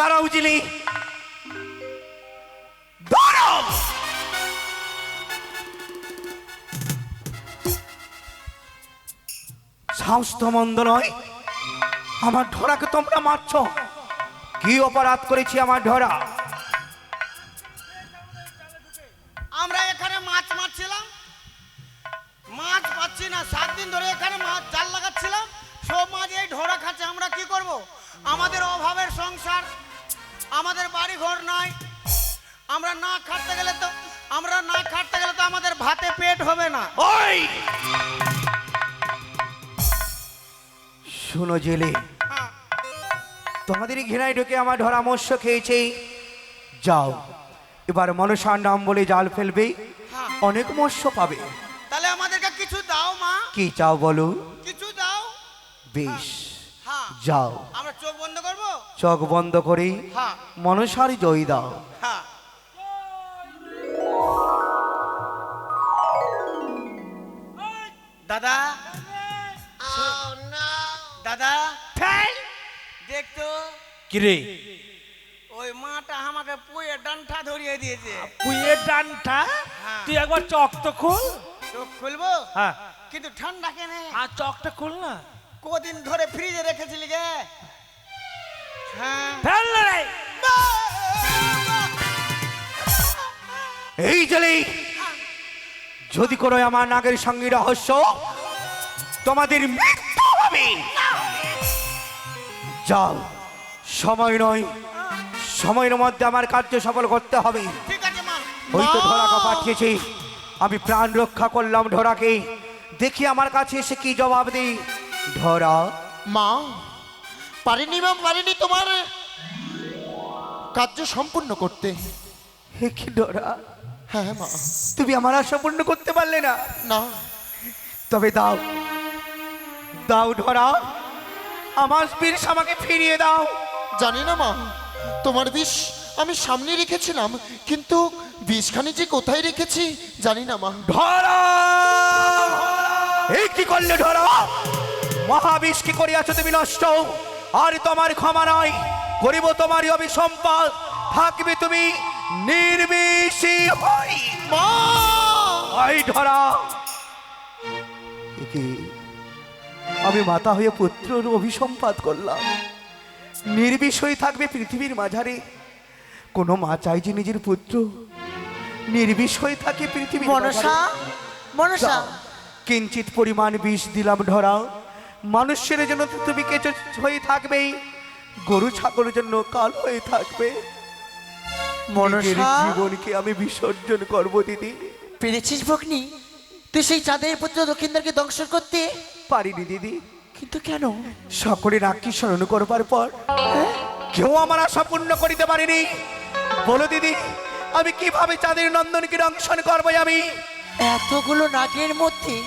দাঁড়াও যিনি আমার ঢোরাকে তোমরা মারছ। কি অপরাধ করেছি আমার ঢোরা পেট হবে না। ওই! শুনো জেলে হ্যাঁ, তোমাদের ঘেরায় ঢুকে আমার ধরা মৎস্য খেয়েছে। যাও এবার মনসার নাম বলে জাল ফেলবে হ্যাঁ। অনেক মৎস্য পাবে। তাহলে আমাদেরকে কিছু দাও মা। কি চাও বলো? কিছু দাও। বেশ হ্যাঁ। যাও। আমরা চোখ বন্ধ করব? চোখ বন্ধ করে হ্যাঁ। মনসার জয় দাও। হ্যাঁ। দাদা? দাদা? দেখতো? কিরে? ওই মাটা আমাকে পুয়ে ডান্ঠা ধরিয়ে দিয়েছে। কুইয়ের ডানটা হ্যাঁ। তুই একবার চক তো খুল। চোখ খুলবো? হ্যাঁ। কিন্তু ঠান্ডা কেনে? আর চকটা খুল না। কদিন ধরে ফ্রিজে রেখেছিলি গে। হ্যাঁ। ফেল রে এই জেলে যদি কোনো আমার নাগের সঙ্গে রহস্য তোমাদের মৃত্যু হবে। যাও সময় নয়। সময়ের মধ্যে আমার কার্য সফল করতে হবে। ওই তো মা! ধরাকে পাঠিয়েছি। আমি প্রাণ রক্ষা করলাম ঢোরাকে দেখি আমার কাছে এসে কি জবাব দিই। ঢোরা মা পারিনি মা পারিনি তোমার কার্য সম্পূর্ণ করতে। হে কি ধরা হ্যাঁ মা। তুমি আমার আশা পূর্ণ করতে পারলে না। না। তবে দাও। দাও ধরা। আমার বীর আমাকে ফিরিয়ে দাও। জানি না মা। তোমার বিষ আমি সামনে রেখেছিলাম কিন্তু বিষখানি যে কোথায় রেখেছি জানি না মা। ধরা! এই কি করলে ধরা? মহাবিষ কি করিয়াছ তুমি নষ্ট? আর তোমার ক্ষমা নয় করিব তোমারই অভিসম্পাদ থাকবে তুমি নির্বিষী হই মা। আই ধরা। একে আমি মাতা হয়ে পুত্রর অভিসম্পাদ করলাম। নির্বিষয় থাকবে পৃথিবীর মাঝারে। কোনো মা চাই যে নিজের পুত্র নির্বিষয় থাকে পৃথিবীর মনসা মনসা। কিঞ্চিত পরিমাণ বিষ দিলাম ধরা। মানুষের জন্য তো তুমি কেঁচো হয়ে থাকবেই। গরু ছাগলের জন্য কাল হয়ে থাকবে। মনসা। জীবনকে আমি বিসর্জন করব দিদি। পেরেছিস ভগ্নি? তুই সেই চাঁদের পুত্র দক্ষিণদারকে দংশন করতে? পারিনি দিদি। কিন্তু কেন? সকলে রাক্ষী স্মরণ করবার পর কেউ আমার আশা পূর্ণ করিতে পারিনি। বলো দিদি আমি কীভাবে চাঁদের নন্দনকে দংশন করব আমি? এতগুলো নাগের মধ্যে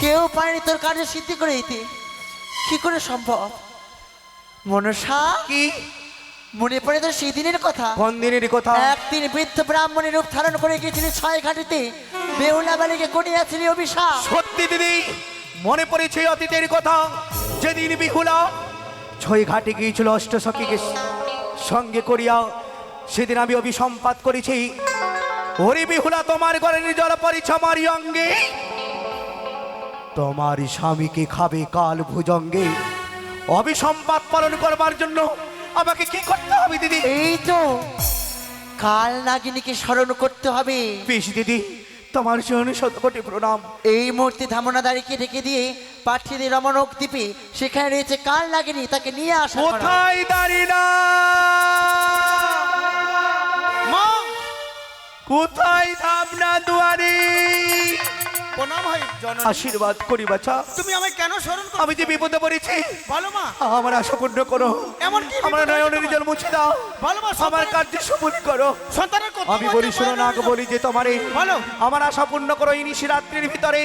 কেউ পারেনি তোর কার্য সিদ্ধি করে দিতে। কি করে সম্ভব? মনসা? কি? মনে পড়ে তো সেই দিনের কথা? কোন দিনের কথা? একদিন বৃদ্ধ ব্রাহ্মণের রূপ ধারণ করে গিয়েছিলি ছয় ঘাটিতে। বেহুলা বালিকে করিয়াছিলি অভিশাপ। সত্যি দিদি মনে পড়েছে অতীতের কথা? যেদিন বিহুলা ছয় ঘাটে গিয়েছিল অষ্ট সখীকে সঙ্গে করিয়া সেদিন আমি অভিসম্পাত করেছি। হরি বিহুলা তোমার ঘরে জল পরিছ আমারই অঙ্গে। তোমার স্বামীকে খাবে কাল ভুজঙ্গে। অভিসম্পাত পালন করবার জন্য আমাকে কি করতে হবে দিদি? এই তো কাল নাগিনীকে স্মরণ করতে হবে। বেশ দিদি তোমার জন্য শত কোটি প্রণাম। এই মুহূর্তে ধামনাদারিকে রেখে দিয়ে পাঠিয়ে দিয়ে রমণক দ্বীপে সেখানে রয়েছে কাল নাগিনী তাকে নিয়ে আসা কোথায় দাঁড়িয়ে না? মা কোথায় ধামনা দুয়ারে? প্রণাম হয় জননী। আশীর্বাদ করি বাছা। তুমি আমায় কেন স্মরণ করো আমি যে বিপদে পড়েছি বলো মা আমার আশা পূর্ণ করো। এমন কি আমার নয়নের জল মুছে দাও। বলো মা আমার কার্য সফল করো। সন্তানের কথা আমি বলি শোনো পারে না না। গো বলি যে তোমারে। বলো। আমার আশা পূর্ণ করো এই নিশি রাত্রির ভিতরে।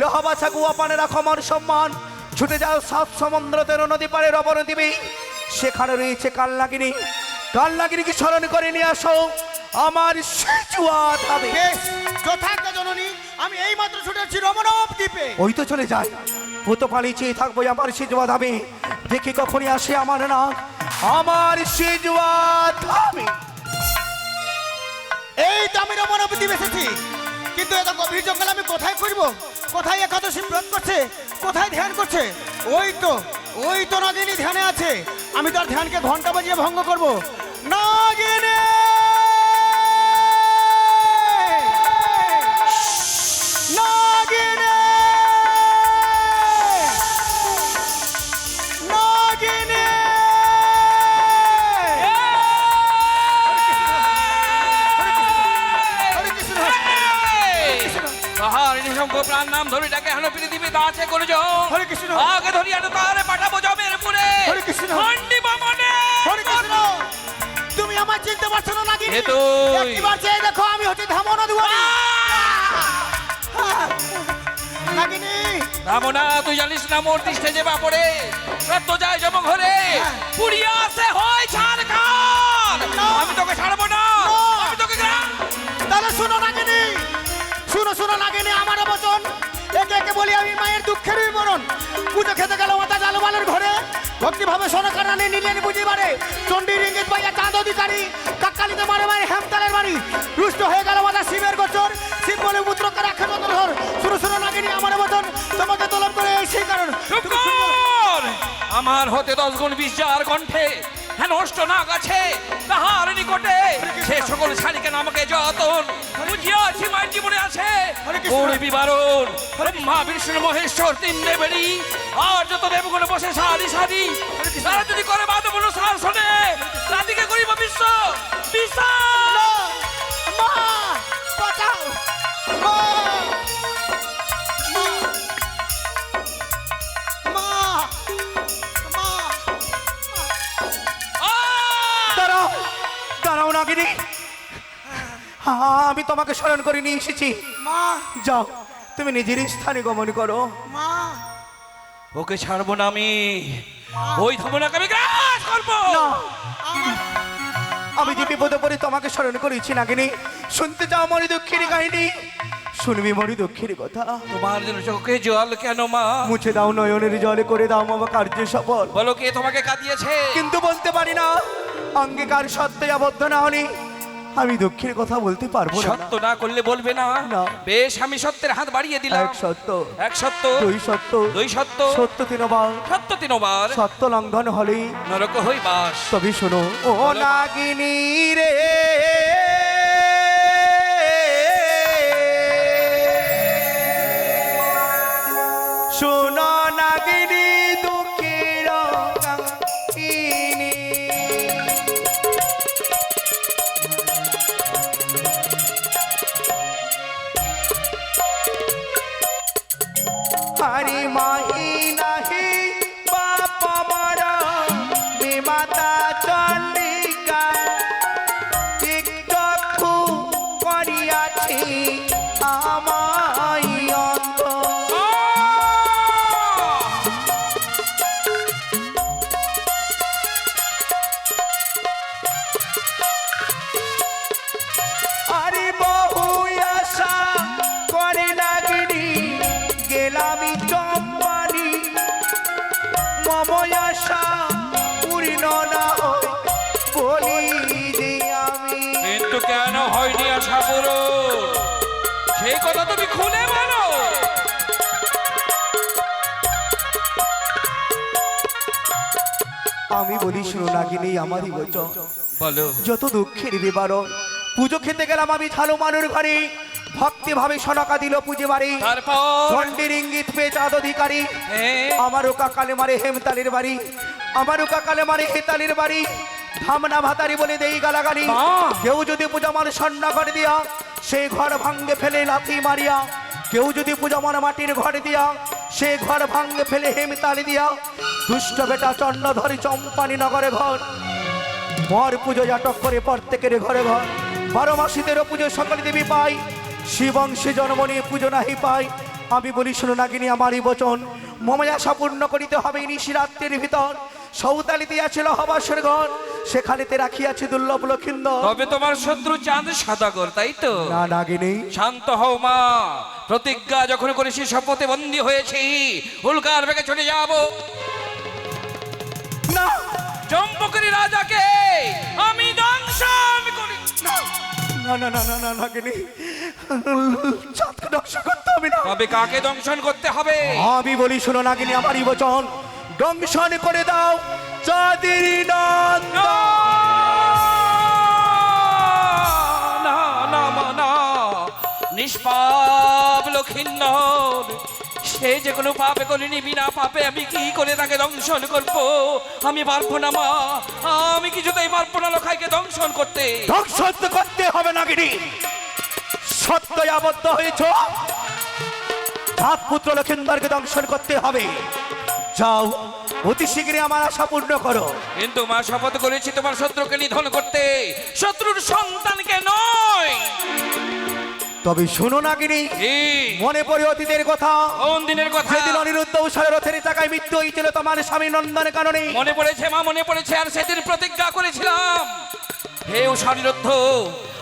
লোহাবাছা গুয়া পানে রাখো আমার সম্মান। ছুটে যাও সাত সমুদ্র তেরো নদী পারে রবণ দিবি সেখানে রয়েছে কাল লাগিনি কাল লাগিনি কি স্মরণ করে নিয়ে আসো। আমার সেচুয়া হবে যথার্থ জননী আমি এই মাত্র ছুটেছি রমণব দ্বীপে। ওই তো চলে যায় ও তো পালিয়ে চেয়ে থাকব আমার সেজুয়া ধাবে দেখি কখনই আসে আমার না। আমার সেজুয়া ধাবে এই তো আমি রমণব দ্বীপ এসেছি। কিন্তু এত গভীর জঙ্গল আমি কোথায় করব কোথায় একাদশী ব্রত করছে? কোথায় ধ্যান করছে? ওই তো ওই তো নাগিনী ধ্যানে আছে। আমি তার ধ্যানকে ঘণ্টা বাজিয়ে ভঙ্গ করব। নাগিনী নিঃসঙ্গ প্রাণ নাম ধরে ডাকে হেন পৃথিবী আছে করজ হরে কৃষ্ণ। আগে ধরিয়া তো তারে পাঠাবো জমের পুরে হরে কৃষ্ণ। খন্ডি বামনে হরে কৃষ্ণ তুমি আমার চিনতে পারছ না নাকি এ তুই। একবার চেয়ে দেখো আমি হচ্ছে ধামনা দুয়ারি রামনা তুই জানিস না মোর দৃষ্টে যে বাপরে? রত্ন যায় জম ঘরে পুরিয়া সে হয় ছাড় খান আমি তোকে ছাড়বো না। আমি তোকে তাহলে শোনো নাগিনী। শুনো শোনো নাগিনী আমার বচন একে একে বলি আমি মায়ের দুঃখের বিবরণ পুজো খেতে ভক্তিভাবে সনকার রানী নিলেন বুঝিবারে। চণ্ডীর ইঙ্গিত পাইয়া চাঁদ অধিকারী কাকালিতে মারে মারে হেমতালের বাড়ি। রুষ্ট হয়ে গেল মাতা শিবের গোচর। শিব বলে পুত্রকে রাখে চন্দ্রধর শুরু শুরু নাগিনী আমার বচন তোমাকে তলব করে এই সেই কারণ। আমার হতে দশ গুণ বিশ যার কণ্ঠে নষ্ট না গাছে। তাহার নিকটে সে সকল শাড়িকে নামকে যতন। বুঝিয়াছি মায়ের জীবনে আছে। ওর বিবারণ। ব্রহ্মা বিষ্ণু মহেশ্বর তিন দেবেরই আর যত দেবগুলো বসে সারি সারি। তারা যদি করে বাদ সার শোনে রাধিকে করিব বিশ্ব। বিশাল নাগিনী আমি তোমাকে স্মরণ করে নিয়ে এসেছি। মা। যাও তুমি নিজের স্থানে গমন করো। মা। ওকে ছাড়বো না আমি। ওই ধমনাকে আমি গ্রাস করব। না। আমি যে বিপদে পড়ে তোমাকে স্মরণ করেছি নাগিনী শুনতে চাও মরি দুঃখের কাহিনী? শুনবি মরি দুঃখের কথা? তোমার জন্য চোখে জল কেন মা? মুছে দাও নয়নের জলে করে দাও মামা কার্য সফল। বলো কে তোমাকে কাঁদিয়েছে? কিন্তু বলতে পারি না। অঙ্গীকার সত্ত্বে আবদ্ধ না হনি আমি দুঃখের কথা বলতে পারব না। সত্য না করলে বলবে না। না। বেশ আমি সত্যের হাত বাড়িয়ে দিলাম। এক সত্য। এক সত্য। দুই সত্য। দুই সত্য। সত্য তিনবার। সত্য তিনবার। সত্য লঙ্ঘন হলেই নরক হই বাস। তবে শোনো ও নাগিনী রে। আমি বলি শুনো নাগিনি আমারই বচন। বলো। যত দুঃখের বিবরণ পুজো খেতে গেলাম আমি ঝালো মানুর ঘরে। ভক্তি ভাবে সনকা দিল পুজো বাড়ি। চণ্ডীর ইঙ্গিত পেয়ে চাঁদ অধিকারী হ্যাঁ, আমারও কাকালে মারে হেমতালির বাড়ি। আমারও কাকালে মারে হেতালির বাড়ি। ধামনা ভাতারি বলে দেই গালাগালি। কেউ যদি পূজা মানে সন্না করে দিয়া সেই ঘর ভাঙ্গে ফেলে লাথি মারিয়া। কেউ যদি পূজা মানে মাটির ঘর দিয়া সে ঘর ভাঙ্গে ফেলে হেম তালি দিয়া দুষ্ট বেটা চন্ন ধরি চম্পানি নগরে ঘর। মর পুজো জাটক করে প্রত্যেকের ঘরে ঘর। বারো মাসিদেরও পুজো সকলে দেবী পাই। শিবংশে জন্ম নিয়ে পুজো নাহি পাই। আমি বলি, শুনো নাগিনী, আমারই বচন। মমজা পূর্ণ করিতে হবে নিশিরাত্রির ভিতর। সৌতালি দিয়াছিল হবাসের ঘর। সেখানেতে রাখিয়াছি দুর্লভ লক্ষিন্দর। তবে তোমার শত্রু চাঁদ সাদাগর তাই তো? না নাগিনী। শান্ত হও মা। প্রতিজ্ঞা যখন করেছি শপথে বন্দী হয়েছি। উল্কার বেগে চলে যাব। না। চম্পকরি রাজাকে আমি দংশন করি। না না না না না নাগিনী। চাঁদকে দংশন করতে হবে না। তবে কাকে দংশন করতে হবে? আমি বলি শুনো নাগিনী আমারই বচন দংশন করে দাও চাঁদের নন্দ না না না নিষ্পাপ লক্ষিন্দর সে যে কোনো পাপে করিনি বিনা পাপে আমি কি করে তাকে দংশন করব? আমি পারব না মা। আমি কিছুতেই পারব না লোকাইকে দংশন করতে। তো করতে হবে নাগিনী সত্য আবদ্ধ হয়েছ। সাত পুত্র লক্ষিন্দরকে দংশন করতে হবে। যাও। অতি শীঘ্রই আমার আশা পূর্ণ করো। কিন্তু মা শপথ করেছি তোমার শত্রুকে নিধন করতে। শত্রুর সন্তানকে নয়। তবে শুনো নাগিনী কি? মনে পড়ে অতীতের কথা। কোন দিনের কথা? সেদিন অনিরুদ্ধ উষার রথের চাকায় মৃত্যু হয়েছিল তোমার স্বামী নন্দনের কারণে মনে পড়েছে মা মনে পড়েছে আর সেদিন প্রতিজ্ঞা করেছিলাম। হে উষানিরুদ্ধ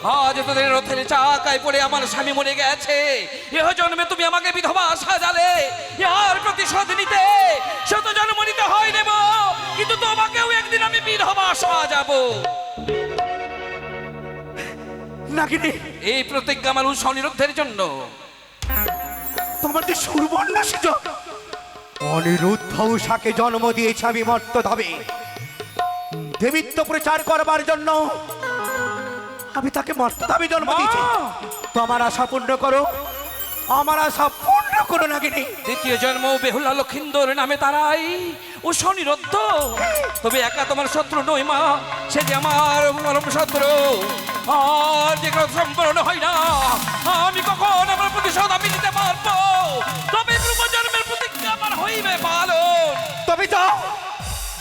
আজ তোদের রথের চাকায় পড়ে আমার স্বামী মরে গেছে। এহ জন্মে তুমি আমাকে বিধবা সাজালে ইহার প্রতিশোধ নিতে। শত জন্ম নিতে হয় নেব কিন্তু তোমাকেও একদিন আমি বিধবা সাজাবো। নাগিনী এই প্রতিজ্ঞা আমার উষানিরুদ্ধের জন্য। তোমার যে সুরবর্ণ সুযোগ অনিরুদ্ধ উষাকে জন্ম দিয়েছে আমি মর্ত তবে দেবিত্ব প্রচার করবার জন্য আমি তাকে মর্ত তবে জন্ম দিয়েছি তোমার আশা পূর্ণ করো। আমার আশা পূর্ণ করো নাগিনী। দ্বিতীয় জন্ম বেহুলা লক্ষিন্দর নামে তারাই। ও স্বনিরুদ্ধ তবে একা তোমার শত্রু নই মা সে যে আমার পরম শত্রু। আর যে কোনো সম্পূর্ণ হয় না আমি কখন আমার প্রতিশোধ আমি নিতে পারব। তবে জন্মের প্রতিজ্ঞা আমার হইবে পালন। তবে যাও।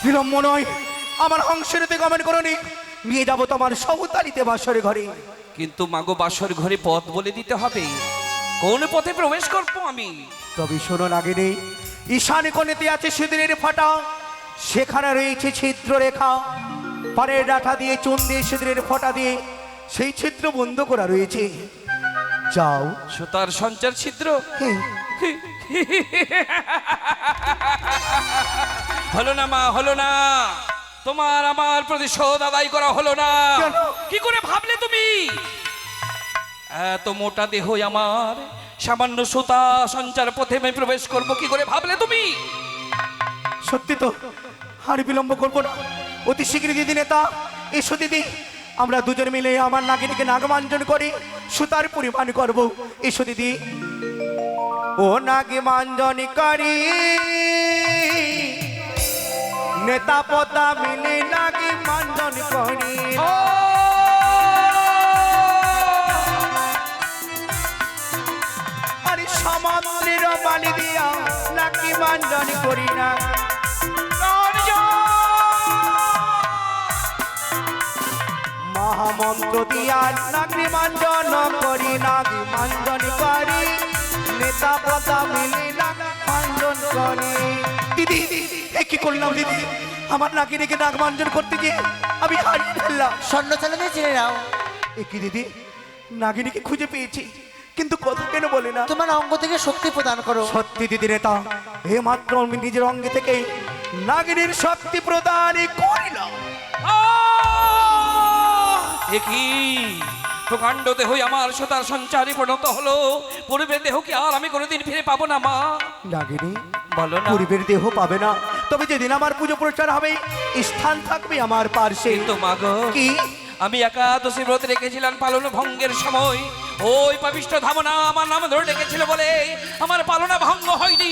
বিলম্ব নয় আমার হংসেরতে গমন করনি নিয়ে যাব তোমার সবতারিতে বাসরে ঘরে। কিন্তু মাগো বাসর ঘরে পথ বলে দিতে হবে। কোন পথে প্রবেশ করব আমি? তবে শোনো নাগিনী ঈশান কোণেতে আছে সিঁদুরের ফাটা। সেখানে রয়েছে ছিদ্র রেখা পাড়ের ডাঠা দিয়ে চুন দিয়ে সিঁদুরের ফটা দিয়ে সেই ছিদ্র বন্ধ করা রয়েছে। যাও। সুতার সঞ্চার ছিদ্র? হলো না মা হলো না। তোমার আমার প্রতিশোধ আদায় করা হলো না? কি করে ভাবলে তুমি? এত মোটা দেহ আমার। সামান্য সুতা সঞ্চার পথে আমি প্রবেশ করব কি করে ভাবলে তুমি? সত্যি তো আর বিলম্ব করব না। অতি শীঘ্রই দিদি নেতা এসো দিদি। আমরা দুজন মিলে আমার নাগিনীকে নাগমাঞ্জন করি সুতার পরিমাণ করব। এসো দিদি। ও নাগি মাঞ্জন করি নেতা পতা মিলে নাগি মাঞ্জন করি। আরে সমাপ্তির বালি দিয়া নাকি মাঞ্জন করি না। মহামন্ত্র দিয়া নাগরি মাঞ্জন করি নাগি মাঞ্জন করি। নেতা পতা মিলি নাগ মাঞ্জন করি। দিদি এ কি করলাম দিদি? আমার নাকি রেখে নাগ মাঞ্জন করতে গিয়ে আমি হারিয়ে ফেললাম। স্বর্ণ চালাতে চিনে নাও এ কি দিদি? নাগিনীকে খুঁজে পেয়েছি কিন্তু কথা কেন বলে না? তোমার অঙ্গ থেকে শক্তি প্রদান করো। সত্যি দিদি নেতা হে মাত্র আমি নিজের অঙ্গে থেকে নাগিনীর শক্তি প্রদানই করিলাম। একই প্রকাণ্ড দেহই আমার সুতার সঞ্চারী পরিণত হলো। পূর্বের দেহ কি আর আমি কোনোদিন ফিরে পাবো না মা? নাগিনী বলো না। পূর্বের দেহ পাবে না। তবে যেদিন আমার পুজো প্রচার হবে স্থান থাকবে আমার পার্শ্বে। কিন্তু মাগো কি? আমি একাদশী ব্রত রেখেছিলাম পালন ভঙ্গের সময়। ওই পাপিষ্ট ধামনা আমার নাম ধরে ডেকেছিল বলে আমার পালনা ভঙ্গ হয়নি।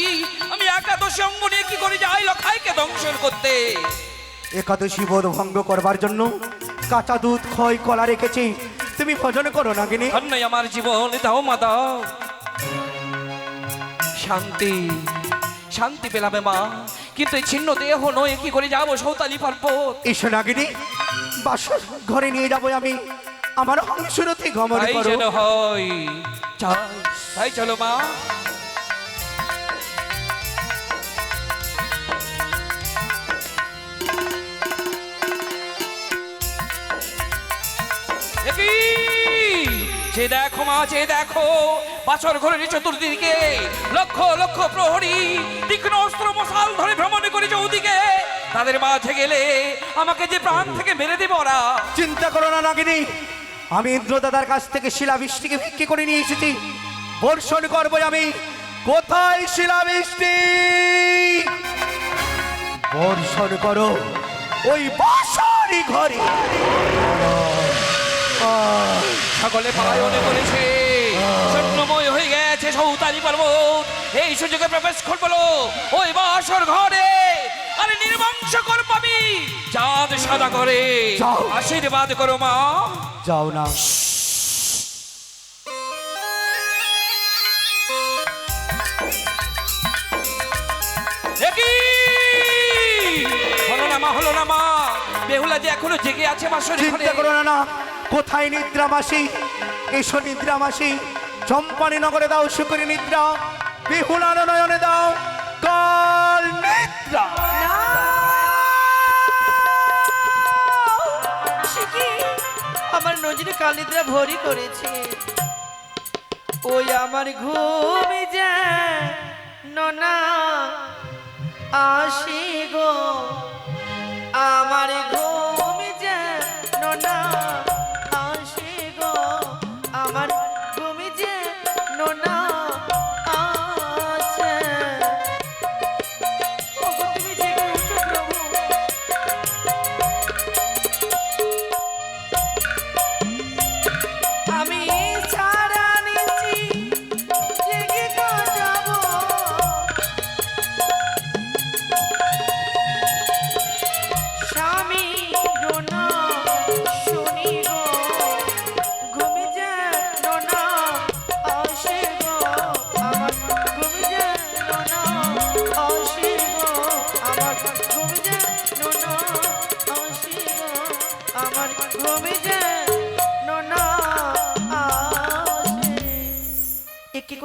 আমি একাদশী অঙ্গ নিয়ে কি করে যাই লখাইকে দংশন করতে? একাদশী বোধ ভঙ্গ করবার জন্য কাঁচা দুধ খয় কলা রেখেছি। তুমি ভজন করো নাগিনী ধন্যই আমার জীবন দাও মা দাও। শান্তি শান্তি পেলাবে মা। কিন্তু এই ছিন্ন দেহ নয় কি করে যাব সৌতালি পর্বত? এসো নাগিনী বাসর ঘরে নিয়ে যাব আমি। আমার অংশরতি গমন তাই করো। যেন হয় চল তাই চলো মা। একি! যে দেখো মা, যে দেখো, বাছর ঘরের চতুর্দিকে লক্ষ লক্ষ প্রহরী তীক্ষ্ণ অস্ত্র মশাল ধরে ভ্রমণ করে চৌদিকে। তাদের মাঝে গেলে আমাকে যে প্রাণ থেকে মেরে দেবে ওরা। চিন্তা করো না, নাগিনী। আমি ইন্দ্রদাদার কাছ থেকে শিলাবৃষ্টিকে ভিক্ষি করে নিয়ে এসেছি। বর্ষণ করব আমি। কোথায় শিলাবৃষ্টি? বর্ষণ করো ওই বাসরি ঘরে। সকলে পালায়নে করেছে। স্বর্ণময় হয়ে গেছে সৌতালি পর্বত। এই সুযোগে প্রবেশ করব ওই বাসর ঘরে। আরে নির্বংশ কর পাবি চাঁদ সাদা করে। আশীর্বাদ করো মা। যাও না। হলো না মা হলো না মা। বেহুলা যে এখনও জেগে আছে বাসর চিন্তা করো না কোথায় নিদ্রা মাসি এসো নিদ্রা মাসি চম্পানি নগরে দাও শুকরি নিদ্রা। বিহুলার নয়নে দাও কাল নিদ্রা। আমার নজরে কালিদ্রা ভরি করেছে। ওই আমার ঘুমে যায় ননা আসি গো। আমার ঘুমে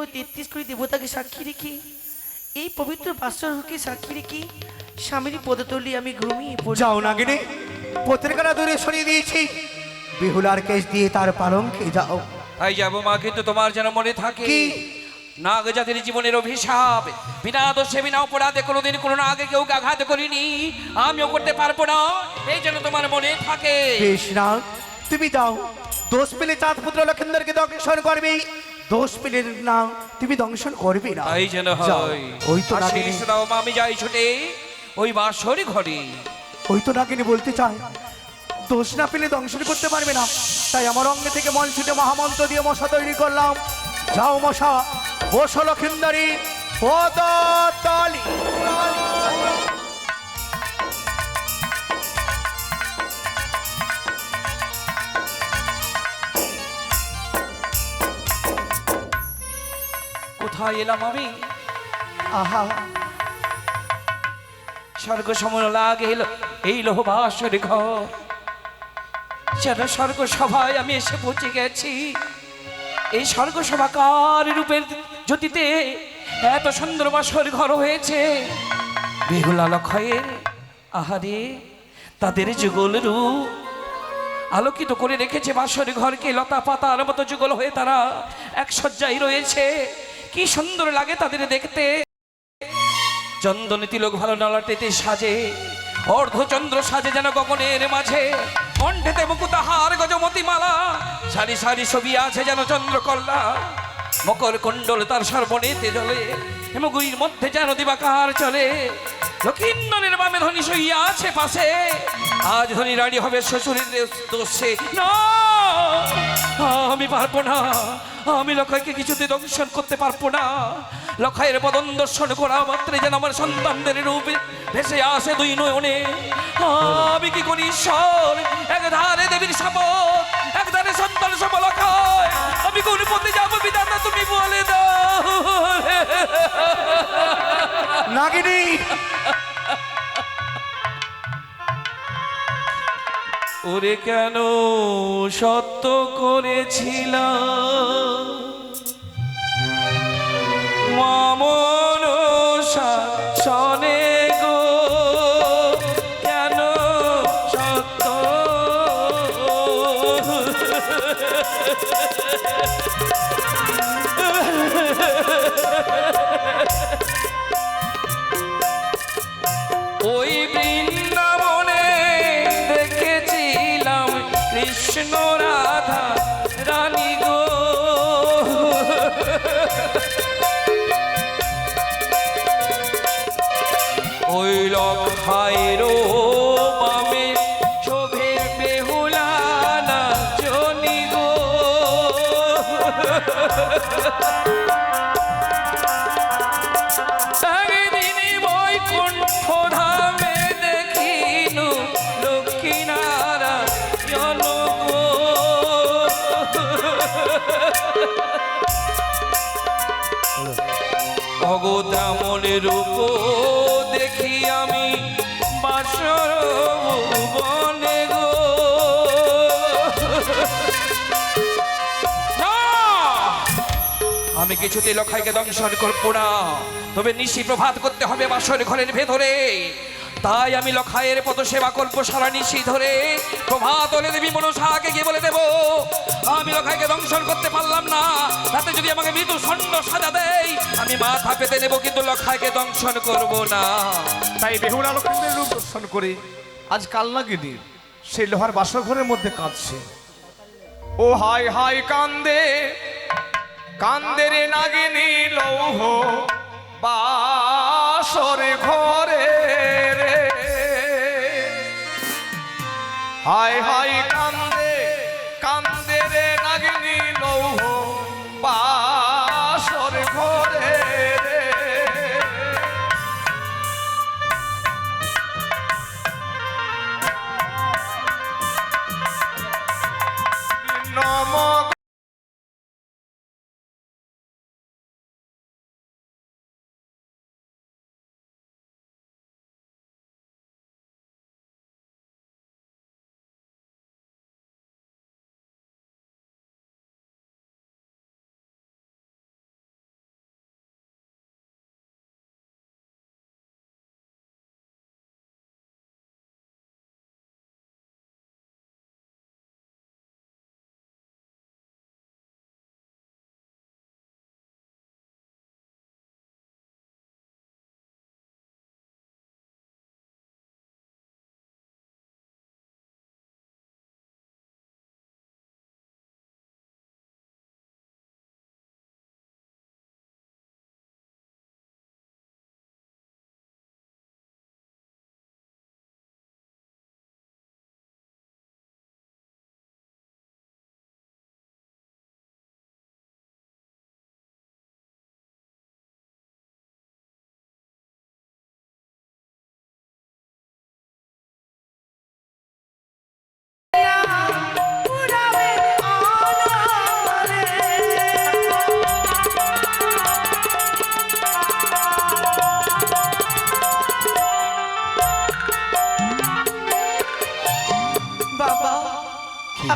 করে তেত্রিশ করে দেবতাকে সাক্ষী রেখে এই পবিত্র বাসরকে সাক্ষী রেখে স্বামীর পদতলি আমি ঘুমিয়ে পড়ি যাও নাগিনী পত্রিকাটা দূরে সরিয়ে দিয়েছি বিহুলার কেস দিয়ে তার পালঙ্কে যাও তাই যাব মা কিন্তু তোমার যেন মনে থাকে কি? নাগ জাতির জীবনের অভিশাপ বিনা দোষে বিনা অপরাধে কোনোদিন কোনো নাগে কেউ আঘাত করিনি আমিও করতে পারব না এই যেন তোমার মনে থাকে বেশ না তুমি যাও দোষ পেলে চাঁদ পুত্র লক্ষেন্দ্রকে দংশন করবে দোষ পেলে না তুমি দংশন করবে না। তাই যেন হয়। ওই তো আশিস দাও আমি যাই ছুটে ওই বাসরি ঘরে। ওই তো নাগিনী বলতে চায় দোষ না পেলে দংশন করতে পারবে না। তাই আমার অঙ্গে থেকে মন ছুটে মহামন্ত্র দিয়ে মশা তৈরি করলাম। যাও মশা বসো লক্ষিন্দারি পদতলি। কোথায় এলাম আমি। আহা। স্বর্গ সমন লাগে এলো- এই লোহ বাসর ঘর। যেন স্বর্গ সভায় আমি এসে পৌঁছে গেছি। এই স্বর্গ সভাকার রূপের জ্যোতিতে এত সুন্দর বাসর ঘর হয়েছে। বেহুলা লক্ষয়ের আহারে তাদের যুগল রূপ আলোকিত করে রেখেছে বাসর ঘরকে। লতা পাতার মতো যুগল হয়ে তারা এক সজ্জায় রয়েছে। কি সুন্দর লাগে তাদের দেখতে। চন্দন তিলক ভালো নলাটেতে সাজে, অর্ধচন্দ্র সাজে যেন গগনের মাঝে। কণ্ঠেতে মুকুতাহার গজমতি মালা, সারি সারি ছবি আছে যেন চন্দ্রকল্লা মকর কুণ্ডল তার সর্বনেতে জলে হেমগুইর মধ্যে যেন দিবাকার চলে। লক্ষিন্দরের বামে ধনী সইয়া আছে পাশে, আজ ধনী রানী হবে শ্বশুরের দোষে। না আমি পারব না। আমি লক্ষকে কিছুতে দংশন করতে পারব না। লক্ষায়ের বদন দর্শন করা মাত্রে যেন আমার সন্তানদের রূপে ভেসে আসে দুই নয়নে। আমি কি করি, ঈশ্বর? এক ধারে দেবীর শপথ, এক ধারে সন্তান সব লক্ষায় আমি কোন পথে যাব, বিধাতা তুমি বলে দাও। নাগিনী! ওরে কেন সত্য করেছিলাম? মামন ভগদামনের রূপ দেখি আমি বাসর বনে গো। আমি কিছুতে লখাইকে দংশন করব না। তবে নিশি প্রভাত করতে হবে বাসর ঘরের ভেতরে। তাই আমি লখাইয়ের পদ সেবা করব সারা নিশি ধরে। প্রভাত দেবী মনসাকে গিয়ে বলে দেবো? আমি লখাইকে দংশন করতে পারলাম না। তাতে যদি আমাকে মৃদু ষণ্ড সাজা দেয়, আমি মাথা পেতে নেব, কিন্তু লখাইকে দংশন করব না। তাই বেহুলা লক্ষ্মীদের রূপ দর্শন করে আজ কাল নাগিনী সেই লোহার বাসর ঘরের মধ্যে কাঁদছে। ও হাই হাই কান্দে কান্দে রে নাগিনী লৌহ, বাসরে ঘরে রে। হাই হাই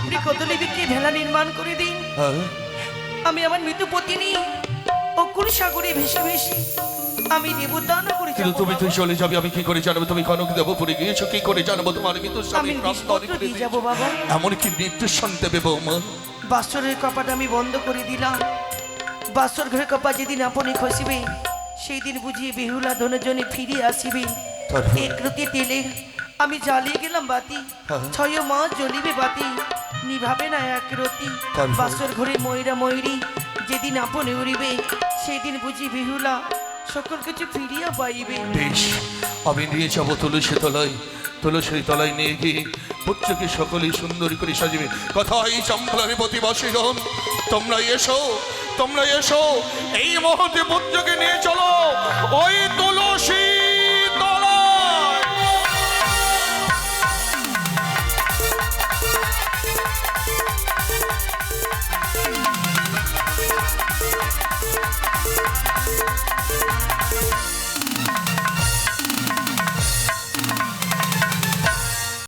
আপনি কদলীবিকে ভেলা নির্মাণ করে দিন। আমি আমার মৃত্যু পত্নী অকুল সাগরে ভেসে ভেসে আমি দেবদান করে কিন্তু তুমি তুই চলে যাবে আমি কি করে জানব? তুমি কনক দেবপুরে গিয়েছো কি করে জানব? তোমার কিন্তু আমি যাব বাবা। এমন কি নির্দেশন দেবে বৌমা। বাসরের কপাট আমি বন্ধ করে দিলাম। বাসর ঘরে কপা যেদিন আপনি খসিবে সেই দিন বুঝিয়ে বেহুলা ধনজনে ফিরে আসিবে। তারপর? এক রতি তেলে আমি জ্বালিয়ে গেলাম বাতি হ্যাঁ। ছয় মাস জ্বলিবে বাতি নিভাবে না এক রতি? বাসর ঘরে ময়রা ময়ূরী যেদিন আপনে উড়িবে সেদিন বুঝি বেহুলা সকল কিছু ফিরিয়া পাইবে বেশ আমি নিয়ে যাব তুলসী তলায় তুলসী তলায় নিয়ে গিয়ে পুত্রকে সকলেই সুন্দরী করে সাজিবে কথা এই চম্পলারে প্রতিবাসীগণ তোমরা এসো তোমরা এসো এই মুহূর্তে পুত্রকে নিয়ে চলো